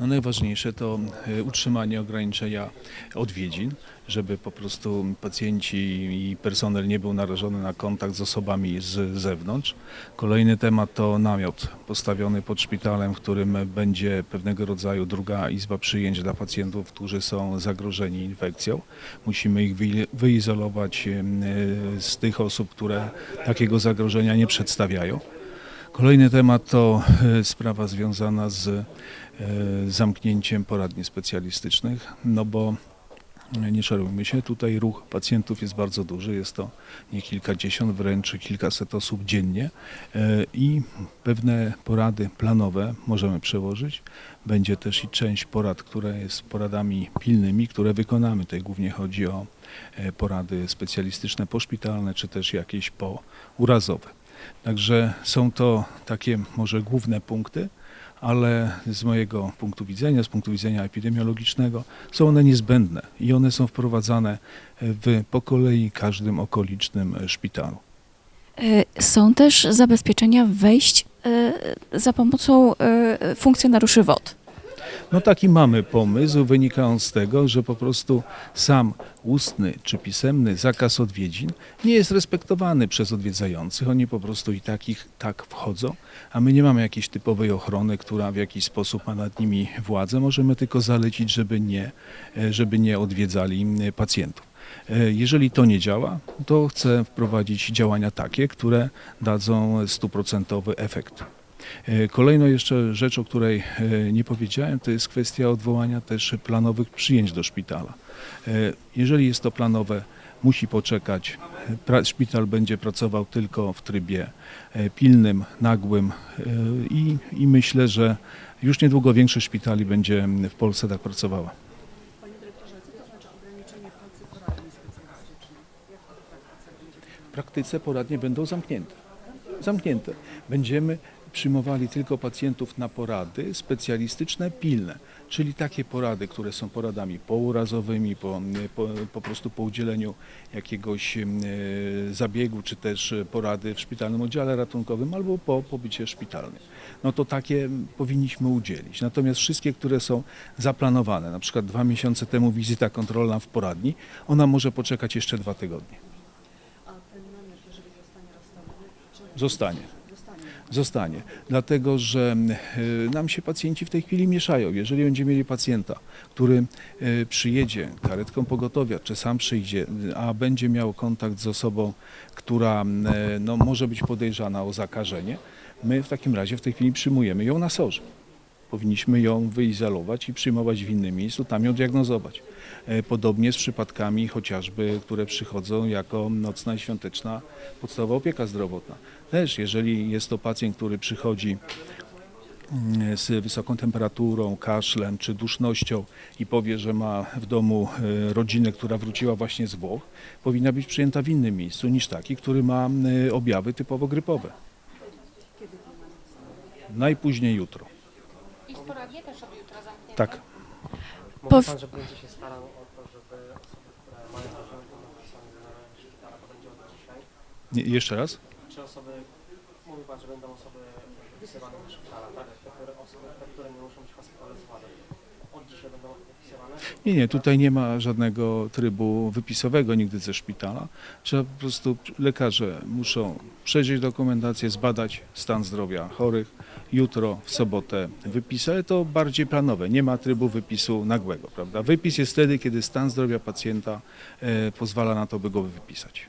No najważniejsze to e, utrzymanie ograniczenia odwiedzin, żeby po prostu pacjenci i personel nie był narażony na kontakt z osobami z zewnątrz. Kolejny temat to namiot postawiony pod szpitalem, w którym będzie pewnego rodzaju druga izba przyjęć dla pacjentów, którzy są zagrożeni infekcją. Musimy ich wy- wyizolować e, z tych osób, które takiego zagrożenia nie przedstawiają. Kolejny temat to e, sprawa związana z e, zamknięciem poradni specjalistycznych, no bo e, nie czarujmy się, tutaj ruch pacjentów jest bardzo duży, jest to nie kilkadziesiąt, wręcz kilkaset osób dziennie i pewne porady planowe możemy przełożyć. Będzie też i część porad, która jest poradami pilnymi, które wykonamy. Tutaj głównie chodzi o porady specjalistyczne poszpitalne, czy też jakieś pourazowe. Także są to takie może główne punkty, ale z mojego punktu widzenia, z punktu widzenia epidemiologicznego, są one niezbędne i one są wprowadzane w po kolei każdym okolicznym szpitalu. E, Są też zabezpieczenia wejść e, za pomocą e, funkcjonariuszy WOD. No taki mamy pomysł, wynikając z tego, że po prostu sam ustny czy pisemny zakaz odwiedzin nie jest respektowany przez odwiedzających. Oni po prostu i tak ich tak wchodzą, a my nie mamy jakiejś typowej ochrony, która w jakiś sposób ma nad nimi władzę. Możemy tylko zalecić, żeby nie, e, żeby nie odwiedzali pacjentów. E, Jeżeli to nie działa, to chcę wprowadzić działania takie, które dadzą stuprocentowy efekt. E, Kolejną jeszcze rzecz, o której e, nie powiedziałem, to jest kwestia odwołania też planowych przyjęć do szpitala. E, Jeżeli jest to planowe, musi poczekać. Szpital będzie pracował tylko w trybie pilnym, nagłym i, i myślę, że już niedługo większość szpitali będzie w Polsce tak pracowała. Panie dyrektorze, co to znaczy? W praktyce poradnie będą zamknięte. Zamknięte. Będziemy przyjmowali tylko pacjentów na porady specjalistyczne, pilne, czyli takie porady, które są poradami pourazowymi, po, po, po prostu po udzieleniu jakiegoś e, zabiegu, czy też porady w szpitalnym oddziale ratunkowym albo po pobycie szpitalnym. No to takie powinniśmy udzielić. Natomiast wszystkie, które są zaplanowane, na przykład dwa miesiące temu wizyta kontrolna w poradni, ona może poczekać jeszcze dwa tygodnie. A ten namiot, jeżeli zostanie rozstawiony, czy Zostanie. Zostanie? Dlatego że e, nam się pacjenci w tej chwili mieszają. Jeżeli będziemy mieli pacjenta, który e, przyjedzie karetką pogotowia, czy sam przyjdzie, a będzie miał kontakt z osobą, która e, no, może być podejrzana o zakażenie, my w takim razie w tej chwili przyjmujemy ją na sorze. Powinniśmy ją wyizolować i przyjmować w innym miejscu, tam ją diagnozować. E, Podobnie z przypadkami chociażby, które przychodzą jako nocna i świąteczna podstawowa opieka zdrowotna. Też jeżeli jest to pacjent, który przychodzi mm, z wysoką temperaturą, kaszlem czy dusznością i powie, że ma w domu e, rodzinę, która wróciła właśnie z Włoch, powinna być przyjęta w innym miejscu niż taki, który ma e, objawy typowo grypowe. Najpóźniej jutro. I sporadnie też od jutra zamknięte. Tak. Pow- Mówi Pan, że będzie się starał o to, żeby osoby, które mają zagrożone napisane do szpitala, to będzie od dzisiaj. Nie, jeszcze raz? Czy osoby, mówi Pan, że będą osoby wypisywane do szpitala, tak? Te, które, osoby, te, które nie muszą być hospitalizowane. Nie, nie, tutaj nie ma żadnego trybu wypisowego nigdy ze szpitala. Trzeba po prostu, lekarze muszą przejrzeć dokumentację, zbadać stan zdrowia chorych. Jutro, w sobotę wypis, ale to bardziej planowe. Nie ma trybu wypisu nagłego, prawda? Wypis jest wtedy, kiedy stan zdrowia pacjenta e, pozwala na to, by go wypisać.